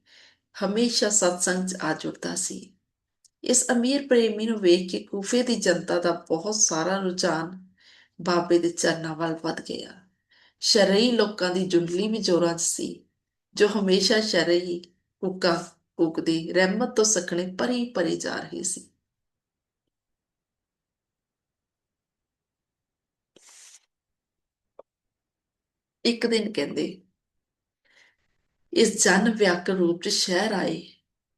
ਹਮੇਸ਼ਾ ਸਤਸੰਗ 'ਚ ਆ ਜੁੜਦਾ ਸੀ। ਇਸ ਅਮੀਰ ਪ੍ਰੇਮੀ ਨੂੰ ਵੇਖ ਕੇ ਕੂਫੇ ਦੀ ਜਨਤਾ ਦਾ ਬਹੁਤ ਸਾਰਾ ਰੁਝਾਨ ਬਾਬੇ ਦੇ ਚਰਨਾਂ ਵੱਲ ਵੱਧ ਗਿਆ। ਸ਼ਰਈ ਲੋਕਾਂ ਦੀ ਜੁੰਡਲੀ ਵੀ ਜ਼ੋਰਾਂ 'ਚ ਸੀ, ਜੋ ਹਮੇਸ਼ਾ ਸ਼ਰਈ ਕੁੱਕਾ ਕੁੱਕਦੀ ਰਹਿਮਤ ਤੋਂ ਸਖਣੇ ਪਰੀ ਪਰੀ ਜਾ ਰਹੀ ਸੀ। ਇੱਕ ਦਿਨ ਕਹਿੰਦੇ, ਇਸ ਜਨ ਵਿਆਕਰ ਰੂਪ 'ਚ ਸ਼ਹਿਰ ਆਏ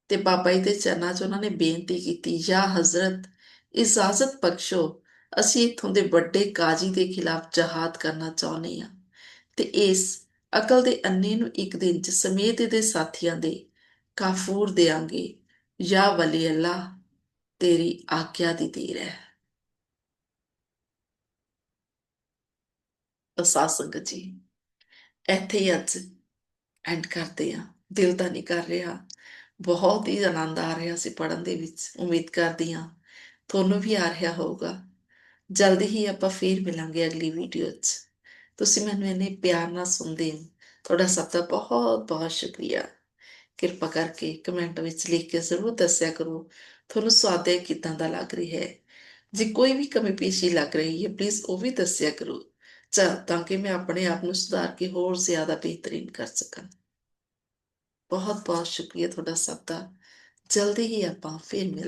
ਤੇ ਬਾਬਾ ਜੀ ਦੇ ਚਰਨਾਂ 'ਚ ਉਹਨਾਂ ਨੇ ਬੇਨਤੀ ਕੀਤੀ ਜਾਂ ਹਜ਼ਰਤ, ਇਜਾਜ਼ਤ ਬਖਸ਼ੋ, ਅਸੀਂ ਇਥੋਂ ਦੇ ਵੱਡੇ ਕਾਜ਼ੀ ਦੇ ਖਿਲਾਫ ਜਹਾਦ ਕਰਨਾ ਚਾਹੁੰਦੇ ਹਾਂ ਤੇ ਇਸ ਅਕਲ ਦੇ ਅੰਨੇ ਨੂੰ ਇੱਕ ਦਿਨ 'ਚ ਸਮੇਤ ਦੇ ਸਾਥੀਆਂ ਦੇ ਕਾਫੂਰ ਦੇਾਂਗੇ ਜਾਂ ਵਲੀ ਅੱਲਾ, ਤੇਰੀ ਆਗਿਆ ਦੀ ਧੀਰ ਹੈ। ਅਸਾਂ ਸੰਗਤ ਜੀ, ਇੱਥੇ ਹੀ ਅੱਜ ਐਂਡ ਕਰਦੇ ਆ ਦਿਲ ਤਾਂ ਨਹੀਂ ਕਰ ਰਿਹਾ। ਬਹੁਤ ਹੀ ਆਨੰਦ ਆ ਰਿਹਾ ਸੀ ਪੜਨ ਦੇ ਵਿੱਚ। ਉਮੀਦ ਕਰਦੀ ਹਾਂ ਤੁਹਾਨੂੰ ਵੀ ਆ ਰਿਹਾ ਹੋਊਗਾ। ਜਲਦੀ ਹੀ ਆਪਾਂ ਫੇਰ ਮਿਲਾਂਗੇ ਅਗਲੀ ਵੀਡੀਓ 'ਚ। ਤੁਸੀਂ ਮੈਨੂੰ ਇੰਨੇ ਪਿਆਰ ਨਾਲ ਸੁਣਦੇ ਹੋ। ਤੁਹਾਡਾ ਸਭ ਦਾ ਬਹੁਤ ਬਹੁਤ ਸ਼ੁਕਰੀਆ। ਕਿਰਪਾ ਕਰਕੇ ਕਮੈਂਟ ਵਿੱਚ ਲਿਖ ਕੇ ਜ਼ਰੂਰ ਦੱਸਿਆ ਕਰੋ। ਤੁਹਾਨੂੰ ਸਵਾਦਿਆ ਕਿਦਾਂ ਦਾ ਲੱਗ ਰਿਹਾ ਹੈ? ਜੇ ਕੋਈ ਵੀ ਕਮੀ ਪੇਸ਼ੀ ਲੱਗ ਰਹੀ ਹੈ ਪਲੀਜ਼ ਉਹ ਵੀ ਦੱਸਿਆ ਕਰੋ। ਤਾਂ ਕਿ ਮੈਂ ਆਪਣੇ ਆਪ ਨੂੰ ਸੁਧਾਰ ਕੇ ਹੋਰ ਜ਼ਿਆਦਾ ਬਿਹਤਰੀਨ ਕਰ ਸਕਾਂ। ਬਹੁਤ ਬਹੁਤ ਸ਼ੁਕਰੀਆ ਤੁਹਾਡਾ ਸਭ ਦਾ ਜਲਦੀ ਹੀ ਆਪਾਂ ਫਿਰ ਮਿਲ